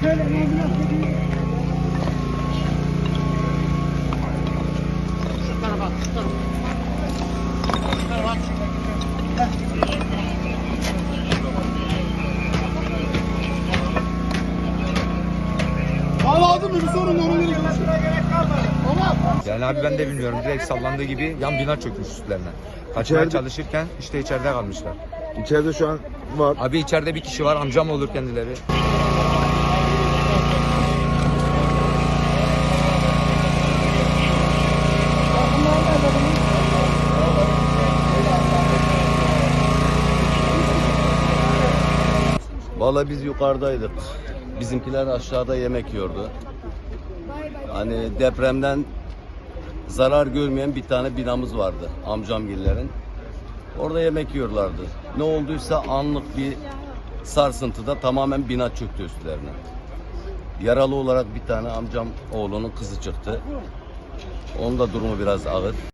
Şöyle mı? Bir sorun onu gerek Tamam. Yani abi ben de bilmiyorum. Direkt sallandığı gibi yan bina çökmüş üstlerine. Kaçmaya İçeride- çalışırken işte içeride kalmışlar. İçeride şu an var. Abi içeride bir kişi var. Amcam olur kendileri. Valla biz yukarıdaydık. Bizimkiler aşağıda yemek yiyordu. Hani depremden zarar görmeyen bir tane binamız vardı amcamgillerin. Orada yemek yiyorlardı. Ne olduysa anlık bir sarsıntıda tamamen bina çöktü üstlerine. Yaralı olarak bir tane amcam oğlunun kızı çıktı. Onun da durumu biraz ağır.